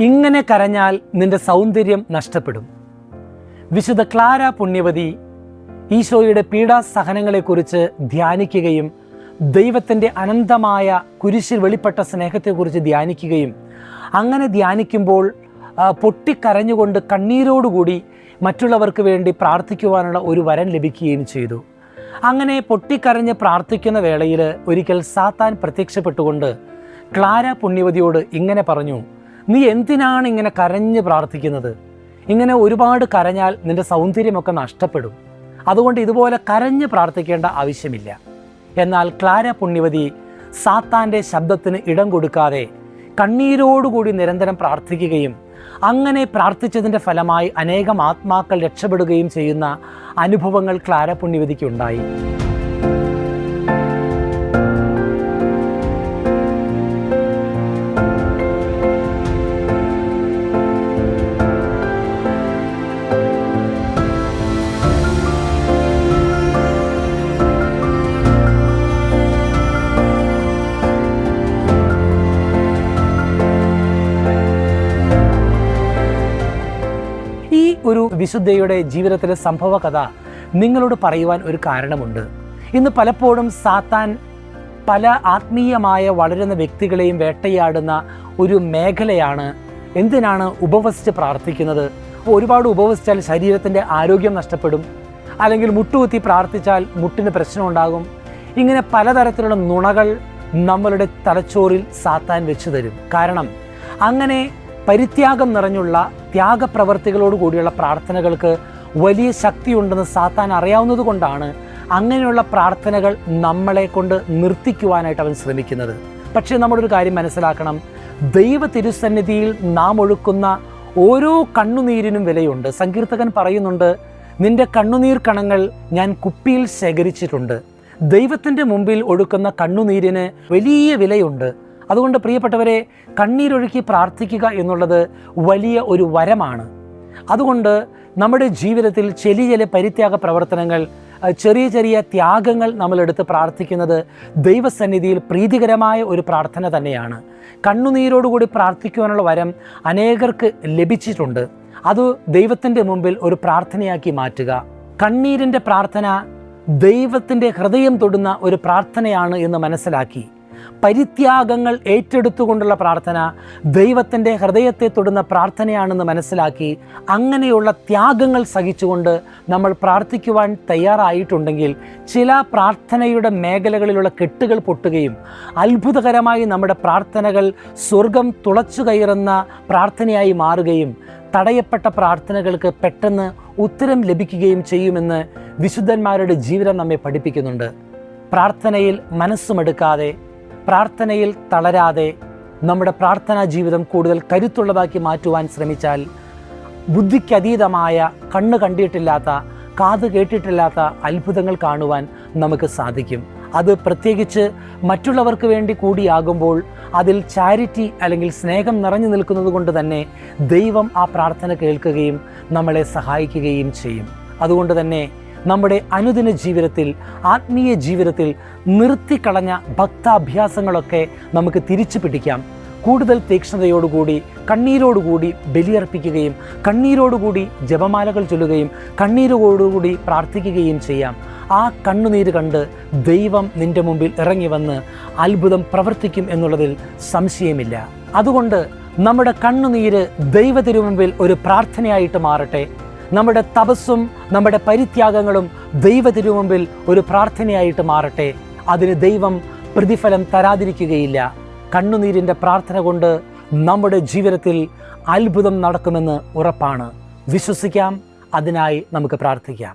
ഇങ്ങനെ കരഞ്ഞാൽ നിന്റെ സൗന്ദര്യം നഷ്ടപ്പെടും. വിശുദ്ധ ക്ലാര പുണ്യവതി ഈശോയുടെ പീഡാസഹനങ്ങളെക്കുറിച്ച് ധ്യാനിക്കുകയും ദൈവത്തിന്റെ അനന്തമായ കുരിശിൽ വെളിപ്പെട്ട സ്നേഹത്തെക്കുറിച്ച് ധ്യാനിക്കുകയും അങ്ങനെ ധ്യാനിക്കുമ്പോൾ പൊട്ടിക്കരഞ്ഞുകൊണ്ട് കണ്ണീരോടുകൂടി മറ്റുള്ളവർക്ക് വേണ്ടി പ്രാർത്ഥിക്കുവാനുള്ള ഒരു വരം ലഭിക്കുകയും ചെയ്തു. അങ്ങനെ പൊട്ടിക്കരഞ്ഞ് പ്രാർത്ഥിക്കുന്ന വേളയിൽ ഒരിക്കൽ സാത്താൻ പ്രത്യക്ഷപ്പെട്ടുകൊണ്ട് ക്ലാര പുണ്യവതിയോട് ഇങ്ങനെ പറഞ്ഞു നീ എന്തിനാണ് ഇങ്ങനെ കരഞ്ഞ് പ്രാർത്ഥിക്കുന്നത്? ഇങ്ങനെ ഒരുപാട് കരഞ്ഞാൽ നിന്റെ സൗന്ദര്യമൊക്കെ നഷ്ടപ്പെടും. അതുകൊണ്ട് ഇതുപോലെ കരഞ്ഞ് പ്രാർത്ഥിക്കേണ്ട ആവശ്യമില്ല. എന്നാൽ ക്ലാര പുണ്യവതി സാത്താന്റെ ശബ്ദത്തിന് ഇടം കൊടുക്കാതെ കണ്ണീരോടുകൂടി നിരന്തരം പ്രാർത്ഥിക്കുകയും അങ്ങനെ പ്രാർത്ഥിച്ചതിന്റെ ഫലമായി അനേകം ആത്മാക്കൾ രക്ഷപ്പെടുകയും ചെയ്യുന്ന അനുഭവങ്ങൾ ക്ലാര പുണ്യവതിക്കുണ്ടായി വിശുദ്ധയുടെ ജീവിതത്തിലെ സംഭവ കഥ നിങ്ങളോട് പറയുവാൻ ഒരു കാരണമുണ്ട്. ഇന്ന് പലപ്പോഴും സാത്താൻ പല ആത്മീയമായ വളരുന്ന വ്യക്തികളെയും വേട്ടയാടുന്ന ഒരു മേഖലയാണ് എന്തിനാണ് ഉപവസിച്ച് പ്രാർത്ഥിക്കുന്നത്? ഒരുപാട് ഉപവസിച്ചാൽ ശരീരത്തിന്റെ ആരോഗ്യം നഷ്ടപ്പെടും. അല്ലെങ്കിൽ മുട്ടുകുത്തി പ്രാർത്ഥിച്ചാൽ മുട്ടിന് പ്രശ്നമുണ്ടാകും. ഇങ്ങനെ പലതരത്തിലുള്ള നുണകൾ നമ്മളുടെ തലച്ചോറിൽ സാത്താൻ വെച്ചു തരും കാരണം അങ്ങനെ പരിത്യാഗം നിറഞ്ഞുള്ള ത്യാഗപ്രവർത്തികളോട് കൂടിയുള്ള പ്രാർത്ഥനകൾക്ക് വലിയ ശക്തിയുണ്ടെന്ന് സാത്താൻ അറിയാവുന്നത് കൊണ്ടാണ് അങ്ങനെയുള്ള പ്രാർത്ഥനകൾ നമ്മളെ കൊണ്ട് നിർത്തിക്കുവാനായിട്ട് അവൻ ശ്രമിക്കുന്നത്. പക്ഷേ നമ്മളൊരു കാര്യം മനസ്സിലാക്കണം. ദൈവ തിരുസന്നിധിയിൽ നാം ഒഴുക്കുന്ന ഓരോ കണ്ണുനീരിനും വിലയുണ്ട്. സങ്കീർത്തകൻ പറയുന്നുണ്ട് നിന്റെ കണ്ണുനീർ കണങ്ങൾ ഞാൻ കുപ്പിയിൽ ശേഖരിച്ചിട്ടുണ്ട്. ദൈവത്തിന്റെ മുമ്പിൽ ഒഴുക്കുന്ന കണ്ണുനീരിന് വലിയ വിലയുണ്ട്. അതുകൊണ്ട് പ്രിയപ്പെട്ടവരെ കണ്ണീരൊഴുക്കി പ്രാർത്ഥിക്കുക എന്നുള്ളത് വലിയ ഒരു വരമാണ്. അതുകൊണ്ട് നമ്മുടെ ജീവിതത്തിൽ ചെറിയ ചില പരിത്യാഗ പ്രവർത്തനങ്ങൾ ചെറിയ ചെറിയ ത്യാഗങ്ങൾ നമ്മളെടുത്ത് പ്രാർത്ഥിക്കുന്നത് ദൈവസന്നിധിയിൽ പ്രീതികരമായ ഒരു പ്രാർത്ഥന തന്നെയാണ്. കണ്ണുനീരോടുകൂടി പ്രാർത്ഥിക്കുവാനുള്ള വരം അനേകർക്ക് ലഭിച്ചിട്ടുണ്ട്. അത് ദൈവത്തിന്റെ മുമ്പിൽ ഒരു പ്രാർത്ഥനയാക്കി മാറ്റുക. കണ്ണീരിന്റെ പ്രാർത്ഥന ദൈവത്തിന്റെ ഹൃദയം തൊടുന്ന ഒരു പ്രാർത്ഥനയാണ് എന്ന് മനസ്സിലാക്കി പരിത്യാഗങ്ങൾ ഏറ്റെടുത്തുകൊണ്ടുള്ള പ്രാർത്ഥന ദൈവത്തിന്റെ ഹൃദയത്തെ തൊടുന്ന പ്രാർത്ഥനയാണെന്ന് മനസ്സിലാക്കി അങ്ങനെയുള്ള ത്യാഗങ്ങൾ സഹിച്ചുകൊണ്ട് നമ്മൾ പ്രാർത്ഥിക്കുവാൻ തയ്യാറായിട്ടുണ്ടെങ്കിൽ ചില പ്രാർത്ഥനയുടെ മേഖലകളിലുള്ള കെട്ടുകൾ പൊട്ടുകയും അത്ഭുതകരമായി നമ്മുടെ പ്രാർത്ഥനകൾ സ്വർഗം തുളച്ചു കയറുന്ന പ്രാർത്ഥനയായി മാറുകയും തടയപ്പെട്ട പ്രാർത്ഥനകൾക്ക് പെട്ടെന്ന് ഉത്തരം ലഭിക്കുകയും ചെയ്യുമെന്ന് വിശുദ്ധന്മാരുടെ ജീവിതം നമ്മെ പഠിപ്പിക്കുന്നുണ്ട്. പ്രാർത്ഥനയിൽ മനസ്സുമെടുക്കാതെ പ്രാർത്ഥനയിൽ തളരാതെ നമ്മുടെ പ്രാർത്ഥനാ ജീവിതം കൂടുതൽ കരുത്തുള്ളതാക്കി മാറ്റുവാൻ ശ്രമിച്ചാൽ ബുദ്ധിക്കതീതമായ കണ്ണ് കണ്ടിട്ടില്ലാത്ത കാത് കേട്ടിട്ടില്ലാത്ത അത്ഭുതങ്ങൾ കാണുവാൻ നമുക്ക് സാധിക്കും. അത് പ്രത്യേകിച്ച് മറ്റുള്ളവർക്ക് വേണ്ടി കൂടിയാകുമ്പോൾ അതിൽ ചാരിറ്റി അല്ലെങ്കിൽ സ്നേഹം നിറഞ്ഞു നിൽക്കുന്നത് കൊണ്ട് തന്നെ ദൈവം ആ പ്രാർത്ഥന കേൾക്കുകയും നമ്മളെ സഹായിക്കുകയും ചെയ്യും. അതുകൊണ്ട് തന്നെ നമ്മുടെ അനുദിന ജീവിതത്തിൽ ആത്മീയ ജീവിതത്തിൽ നിർത്തിക്കളഞ്ഞ ഭക്താഭ്യാസങ്ങളൊക്കെ നമുക്ക് തിരിച്ചു പിടിക്കാം. കൂടുതൽ തീക്ഷ്ണതയോടുകൂടി കണ്ണീരോടുകൂടി ബലിയർപ്പിക്കുകയും കണ്ണീരോടുകൂടി ജപമാലകൾ ചൊല്ലുകയും കണ്ണീരോടുകൂടി പ്രാർത്ഥിക്കുകയും ചെയ്യാം. ആ കണ്ണുനീര് കണ്ട് ദൈവം നിന്റെ മുമ്പിൽ ഇറങ്ങി വന്ന് അത്ഭുതം പ്രവർത്തിക്കും എന്നുള്ളതിൽ സംശയമില്ല. അതുകൊണ്ട് നമ്മുടെ കണ്ണുനീര് ദൈവത്തിനു മുമ്പിൽ ഒരു പ്രാർത്ഥനയായിട്ട് മാറട്ടെ. നമ്മുടെ തപസ്സും നമ്മുടെ പരിത്യാഗങ്ങളും ദൈവ മുമ്പിൽ ഒരു പ്രാർത്ഥനയായിട്ട് മാറട്ടെ. അതിന് ദൈവം പ്രതിഫലം തരാതിരിക്കുകയില്ല. കണ്ണുനീരിന്റെ പ്രാർത്ഥന കൊണ്ട് നമ്മുടെ ജീവിതത്തിൽ അത്ഭുതം നടക്കുമെന്ന് ഉറപ്പാണ്. വിശ്വസിക്കാം അതിനായി നമുക്ക് പ്രാർത്ഥിക്കാം.